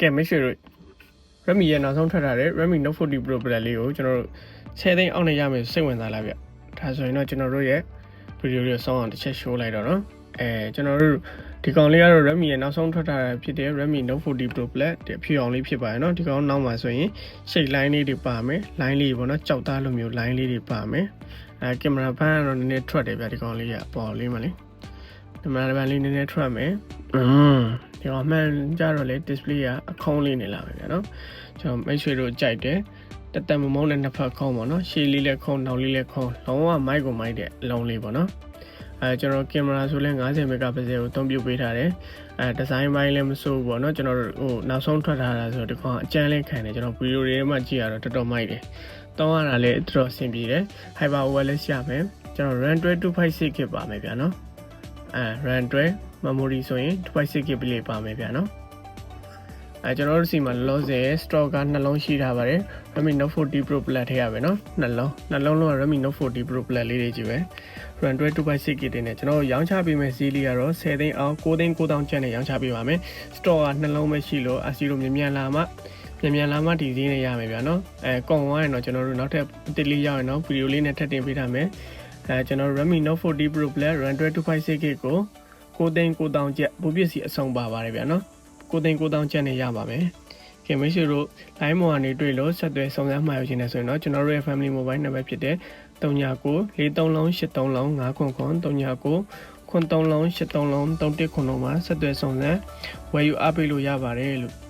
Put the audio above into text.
ကဲမိတ်ဆွေတို့ Redmi ရဲ့နောက်ဆုံးထွက်လာတဲ့ Redmi Note 40 Pro Plus လေးကိုကျွန်တော်တို့10သိန်းအောက်နဲ့ရမယ်စိတ်ဝင်စားလားဗျဒါဆိုရင်တော့ကျွန်တော်တို့ရဲ့ဗီဒီယိုလေးကိုစောင်းအောင်တစ်ချက် show လိုက်တော့နော်အဲကျွန်တော်တို့ဒီကောင်လေးကတော့ Redmi ရဲ့နောက်ဆုံးထွက်လာတာဖြစ်တဲ့ Redmi Note 40 Pro Plus ဒီအဖြူအောင်လေးဖြစ်ပါတယ်နော်ဒီကောင်နောက်မှာဆိုရင် shape line လေးတွေပါမယ် line လေးပေါ့နော်ကြောက်သားလိုမျိုး line လေးတွေပါမယ်အဲကင်မရာဘန်းကတော့နည်းနည်းထွက်တယ်ဗျဒီကောင်လေးကအပေါ်လေးမှာလေကင်မရာဘန်းလေးနည်းနည်းထွက်မယ်อืม ဒီကောင်မှန်ကြတော့လေ display ကအခုံးလေးနေလာပဲဗျာနော်ကျွန်တော်မိတ်ဆွေတို့ကြိုက်တယ်တက်တက်မမုန်းတဲ့နှစ်ဖက်ခုံးပေါ့နော်ရှေ့လေးလည်းခုံးနောက်လေးလည်းခုံးလုံးဝမိုက်ကိုမိုက်တဲ့အလုံးလေးပေါ့နော်အဲကျွန်တော်ကင်မရာဆိုလဲ90 megapixel ကိုအသုံးပြုပေးထားတယ်အဲဒီဇိုင်းပိုင်းလည်းမစိုးဘူးပေါ့နော်ကျွန်တော်တို့ဟိုနောက်ဆုံးထွက်ထားတာဆိုတော့ဒီကောင်အကျန်းလေးခံတယ်ကျွန်တော်ဗီဒီယိုတွေမှာကြည့်ရတော့တော်တော်မိုက်တယ်တောင်းရတာလည်းတော်တော်အဆင်ပြေတယ် Hyper OLED ရမယ်ကျွန်တော် RAM 256 GB ပါမယ်ဗျာနော်အဲ RAM 2 memory ဆိုရင်256 GB လေးပါမယ်ဗျာနော်အဲကျွန်တော်တို့စီမှာလောဆယ် stock ကနှလုံးရှိထားပါတယ် Redmi Note 40 Pro Plus ထည့်ရမယ်နော်နှလုံးနှလုံးလုံးက Redmi Note 40 Pro Plus လေးတွေကြီးပဲ RAM 256 GB နဲ့ကျွန်တော်ရောင်းချပေးမယ့်ဈေးလေးကတော့10သိန်းအောင်9သိန်း9000ကျပ်နဲ့ရောင်းချပေးပါမယ် store ကနှလုံးပဲရှိလို့အစီလိုမြန်မြန်လာမှမြန်မြန်လာမှဒီဈေးနဲ့ရမယ်ဗျာနော်အဲကုန်သွားရင်တော့ကျွန်တော်တို့နောက်ထပ်အတစ်လေးရောက်ရင်တော့ဗီဒီယိုလေးနဲ့ထပ်တင်ပေးထားမယ်အဲကျွန်တော် Redmi Note 40 Pro Plus RAM 256 GB ကို 9သိန်း9000ကျပ်ဘူပစ္စည်းအဆုံးပါပါတယ်ဗျာနော်9သိန်း9000ကျပ်နဲ့ရပါမယ်ခင်မိတ်ဆွေတို့ line မော်ကနေတွေ့လို့ဆက်သွယ်ဆောင်စမ်းမှာရခြင်းနဲ့ဆိုရင်တော့ကျွန်တော်တို့ရဲ့ family mobile number ဖြစ်တဲ့39 43လုံး83လုံး5ခွန်ခွန်39ခွန်3လုံး83လုံး31ခွန်လုံးမှာဆက်သွယ်ဆောင်စမ်းဝယ်ယူအားပေးလို့ရပါတယ်လို့